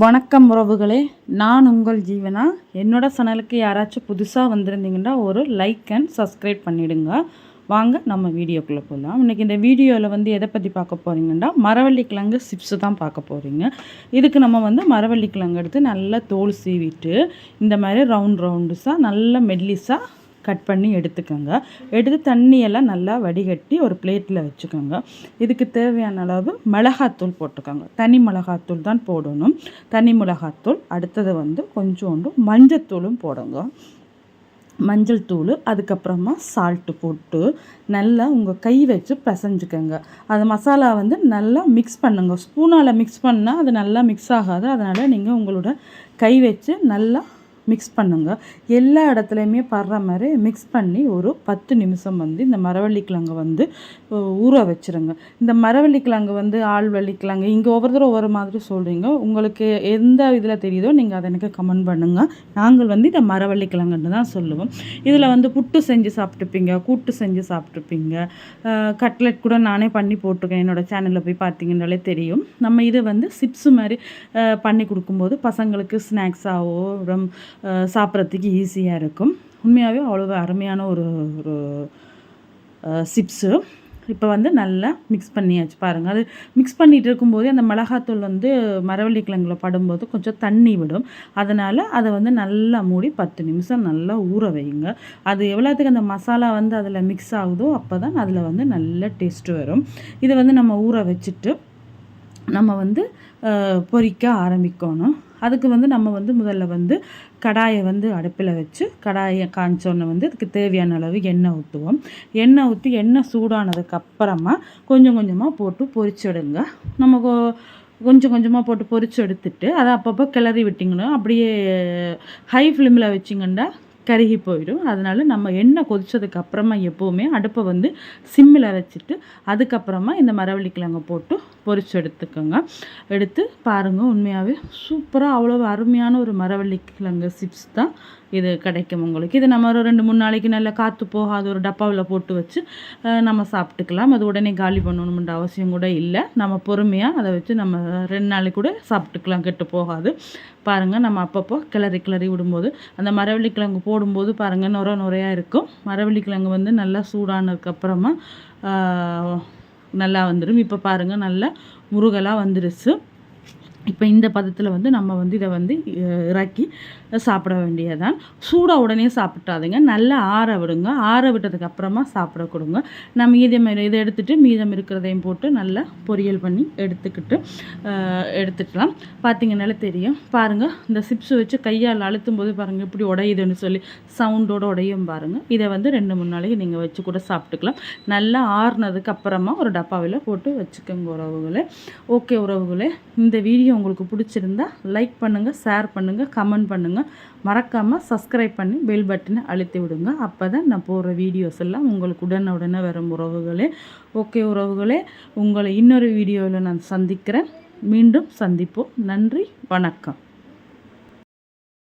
வணக்கம் உறவுகளே. நான் உங்கள் ஜீவனா. என்னோட சேனலுக்கு யாராச்சும் புதுசாக வந்திருந்தீங்கன்னா ஒரு லைக் அண்ட் சப்ஸ்கிரைப் பண்ணிவிடுங்க வாங்க நம்ம வீடியோக்குள்ளே போகலாம் இன்றைக்கி இந்த வீடியோவில் வந்து எதை பற்றி பார்க்க போகிறீங்கன்னா மரவள்ளி கிழங்கு சிப்ஸு தான் பார்க்க போகிறீங்க இதுக்கு நம்ம வந்து மரவள்ளி கிழங்கு எடுத்து நல்லா தோல் சீவிட்டு இந்த மாதிரி ரவுண்ட் ரவுண்டுஸாக நல்ல மெல்லிஸாக கட் பண்ணி எடுத்துக்கோங்க. எடுத்து தண்ணியெல்லாம் நல்லா வடிகட்டி ஒரு பிளேட்டில் வச்சுக்கோங்க. இதுக்கு தேவையான அளவு மிளகாத்தூள் போட்டுக்கோங்க. தனி மிளகாத்தூள் தான் போடணும். தனி மிளகாத்தூள் அடுத்தது வந்து கொஞ்சோண்டு மஞ்சத்தூளும் போடுங்க. மஞ்சள் தூள் அதுக்கப்புறமா சால்ட்டு போட்டு நல்லா உங்கள் கை வச்சு பிசைஞ்சுக்கோங்க. அது மசாலா வந்து நல்லா மிக்ஸ் பண்ணுங்க. ஸ்பூனால் மிக்ஸ் பண்ணால் அது நல்லா மிக்ஸ் ஆகாது. அதனால் நீங்கள் உங்களோட கை வச்சு நல்லா மிக்ஸ் பண்ணுங்க. எல்லா இடத்துலையுமே படுற மாதிரி மிக்ஸ் பண்ணி ஒரு பத்து நிமிஷம் வந்து இந்த மரவள்ளி கிழங்கு வந்து ஊற வச்சுருங்க. இந்த மரவள்ளி கிழங்கு வந்து ஆள்வள்ளி கிழங்கு இங்கே ஒவ்வொருத்தரும் ஒவ்வொரு மாதிரி சொல்கிறீங்க உங்களுக்கு எந்த இதில் தெரியுதோ நீங்கள் அதை எனக்கு கமெண்ட் பண்ணுங்கள் நாங்கள் வந்து இந்த மரவள்ளி கிழங்குன்னு தான் சொல்லுவோம். இதில் வந்து புட்டு செஞ்சு சாப்பிட்டுப்பீங்க கூட்டு செஞ்சு சாப்பிட்டுப்பீங்க. கட்லெட் கூட நானே பண்ணி போட்டிருக்கேன். என்னோடய சேனலில் போய் பார்த்தீங்கன்னாலே தெரியும். நம்ம இது வந்து சிப்ஸு மாதிரி பண்ணி கொடுக்கும்போது பசங்களுக்கு ஸ்நாக்ஸாகவோ சாப்பிட்றதுக்கு ஈஸியாக இருக்கும். உண்மையாகவே அவ்வளோ அருமையான ஒரு ஒரு சிப்ஸு இப்போ வந்து நல்லா மிக்ஸ் பண்ணியாச்சு பாருங்கள் அது மிக்ஸ் பண்ணிகிட்டு இருக்கும்போதே அந்த மிளகாத்தூள் வந்து மரவள்ளி கிழங்குல படும்போது கொஞ்சம் தண்ணி விடும். அதனால் அதை வந்து நல்லா மூடி பத்து நிமிஷம் நல்லா ஊற வைங்க. அது எவ்வளோத்துக்கு அந்த மசாலா வந்து அதில் மிக்ஸ் ஆகுதோ அப்போ தான் அதில் வந்து நல்ல டேஸ்ட்டு வரும். இதை வந்து நம்ம ஊற வச்சுட்டு நம்ம வந்து பொரிக்க ஆரம்பிக்கணும். அதுக்கு வந்து நம்ம வந்து முதல்ல வந்து கடாயை வந்து அடுப்பில் வச்சு கடாயை காய்ச்சோன்னே வந்து அதுக்கு தேவையான அளவு எண்ணெய் ஊற்றுவோம் எண்ணெய் ஊற்றி எண்ணெய் சூடானதுக்கு அப்புறமா கொஞ்சம் கொஞ்சமாக போட்டு பொரிச்சிடுங்க நம்ம கொஞ்சம் கொஞ்சமாக போட்டு பொரிச்சு எடுத்துட்டு அதை அப்பப்போ கிளறி விட்டிங்கன்னா அப்படியே ஹை ஃப்ளேமில் வச்சிங்கன்னா கருகி போயிடும். அதனால் நம்ம எண்ணெய் கொதித்ததுக்கு அப்புறமா எப்போவுமே அடுப்பை வந்து சிம்மில் வச்சுட்டு அதுக்கப்புறமா இந்த மரவள்ளி கிழங்கை போட்டு பொறிச்சு எடுத்துக்கோங்க. எடுத்து பாருங்கள் உண்மையாகவே சூப்பராக அவ்வளோ அருமையான ஒரு மரவள்ளி கிழங்கு சிப்ஸ் தான் இது கிடைக்கும் உங்களுக்கு. இது நம்ம ஒரு ரெண்டு மூணு நாளைக்கு நல்லா காற்று போகாத ஒரு டப்பாவில் போட்டு வச்சு நம்ம சாப்பிட்டுக்கலாம். அது உடனே காலி பண்ணணும்ன்ற அவசியம் கூட இல்லை. நம்ம பொறுமையாக அதை வச்சு நம்ம ரெண்டு நாளைக்கு கூட சாப்பிட்டுக்கலாம் கெட்டு போகாது. பாருங்கள் நம்ம அப்பப்போ கிளறி கிளறி விடும்போது அந்த மரவள்ளி கிழங்கு போடும்போது பாருங்கள் நுர நுரையாக இருக்கும். மரவள்ளி கிழங்கு வந்து நல்லா சூடானதுக்கப்புறமா நல்லா வந்துடும் இப்போ பாருங்கள் நல்லா முருகலாக வந்துருச்சு. இப்போ இந்த பதத்தில் வந்து நம்ம வந்து இதை வந்து இறக்கி சாப்பிட வேண்டியதான் சூடாக உடனே சாப்பிட்டாதுங்க. நல்லா ஆற விடுங்க. ஆற விட்டதுக்கு அப்புறமா சாப்பிட கொடுங்க. நம்ம மீதம் இதை எடுத்துகிட்டு மீதம் இருக்கிறதையும் போட்டு நல்லா பொரியல் பண்ணி எடுத்துக்கிட்டு எடுத்துக்கலாம். பார்த்தீங்கனால தெரியும். பாருங்கள் இந்த சிப்ஸ் வச்சு கையால் அழுத்தும் போது பாருங்கள் இப்படி உடையுதுன்னு சொல்லி சவுண்டோடு உடையும் பாருங்கள் இதை வந்து ரெண்டு மூணு நாளைக்கு நீங்கள் வச்சு கூட சாப்பிட்டுக்கலாம். நல்லா ஆறுனதுக்கு அப்புறமா ஒரு டப்பாவில் போட்டு வச்சுக்கோங்க உறவுகளே. ஓகே உறவுகளே இந்த வீடியோ உங்களுக்கு பிடிச்சிருந்தா லைக் பண்ணுங்கள் ஷேர் பண்ணுங்கள் கமெண்ட் பண்ணுங்கள் மறக்காமல் சப்ஸ்கிரைப் பண்ணி பெல் பட்டனை அழுத்தி விடுங்க. அப்போ தான் நான் போடுற வீடியோஸ் எல்லாம் உங்களுக்கு உடனே உடனே வரும் உறவுகளே. ஓகே உறவுகளே உங்களை இன்னொரு வீடியோவில் நான் சந்திக்கிறேன். மீண்டும் சந்திப்போம். நன்றி வணக்கம்.